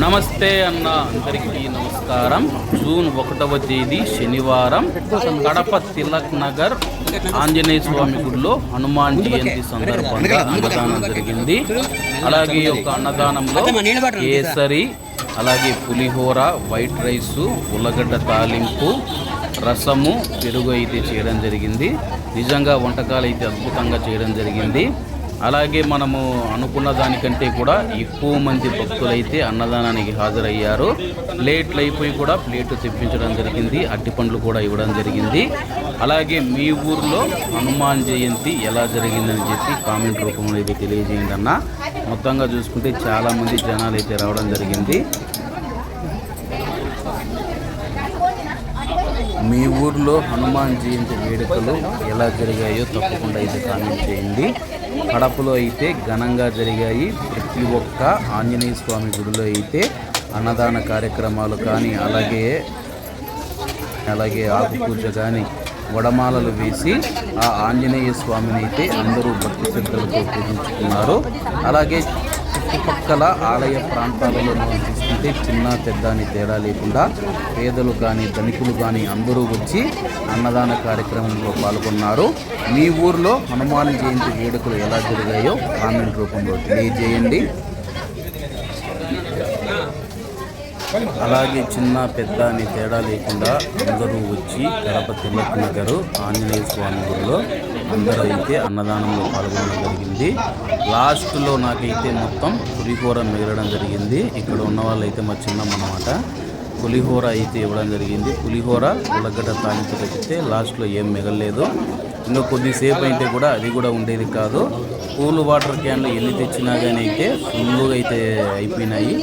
నమస్తే అన్న అందరికీ నమస్కారం. జూన్ ఒకటవ తేదీ శనివారం కడప తిలక్ నగర్ ఆంజనేయ స్వామి గుడిలో హనుమాన్ జయంతి సందర్భంగా అన్నదానం జరిగింది. అలాగే ఈ యొక్క అన్నదానంలో కేసరి అలాగే పులిహోర వైట్ రైసు ఉల్లగడ్డ తాలింపు రసము పెరుగు అయితే చేయడం జరిగింది. నిజంగా వంటకాలు అయితే అద్భుతంగా చేయడం జరిగింది. అలాగే మనము అనుకున్న దానికంటే కూడా ఎక్కువ మంది భక్తులైతే అన్నదానానికి హాజరయ్యారు. ప్లేట్లు అయిపోయి కూడా ప్లేట్ తెప్పించడం జరిగింది. అట్టి పండ్లు కూడా ఇవ్వడం జరిగింది. అలాగే మీ ఊర్లో హనుమాన్ జయంతి ఎలా జరిగిందని చెప్పి కామెంట్ రూపంలో అయితే తెలియజేయండి అన్న. మొత్తంగా చూసుకుంటే చాలామంది జనాలు అయితే రావడం జరిగింది. మీ ఊర్లో హనుమాన్ జయంతి వేడుకలు ఎలా జరిగాయో తప్పకుండా అయితే కామెంట్ చేయండి. కడపలో అయితే ఘనంగా జరిగాయి. ప్రతి ఒక్క ఆంజనేయ స్వామి గుడిలో అయితే అన్నదాన కార్యక్రమాలు కానీ అలాగే అలాగే ఆకు పూజ కానీ వడమాలలు వేసి ఆ ఆంజనేయ స్వామిని అయితే అందరూ భక్తి శ్రద్ధలతో పూజించుకున్నారు. అలాగే చుట్టుపక్కల ఆలయ ప్రాంతాలలో మనం చూసుకుంటే చిన్న పెద్ద అని తేడా లేకుండా పేదలు కానీ ధనికులు కానీ అందరూ వచ్చి అన్నదాన కార్యక్రమంలో పాల్గొన్నారు. మీ ఊర్లో హనుమాన్ జయంతి వేడుకలు ఎలా జరిగాయో కామెంట్ రూపంలో తెలియజేయండి. అలాగే చిన్న పెద్ద అని తేడా లేకుండా అందరూ వచ్చి గడప తిలక్ నగరు ఆంజనేయ స్వామి గుడిలో అందరూ అయితే అన్నదానంలో పాల్గొనడం జరిగింది. లాస్ట్లో నాకైతే మొత్తం పులిహోర మిగలడం జరిగింది. ఇక్కడ ఉన్న వాళ్ళైతే మా చిన్నమ్మన్నమాట. పులిహోర అయితే ఇవ్వడం జరిగింది. పులిహోర ఉల్లగడ్డ తాలింపు తగ్గితే లాస్ట్లో ఏం మిగలలేదు. ఇంకా కొద్దిసేపు అయితే కూడా అది కూడా ఉండేది కాదు. కూల్ వాటర్ క్యాన్లు ఎన్ని తెచ్చినా కానీ అయితే ఫుల్గా అయితే అయిపోయినాయి.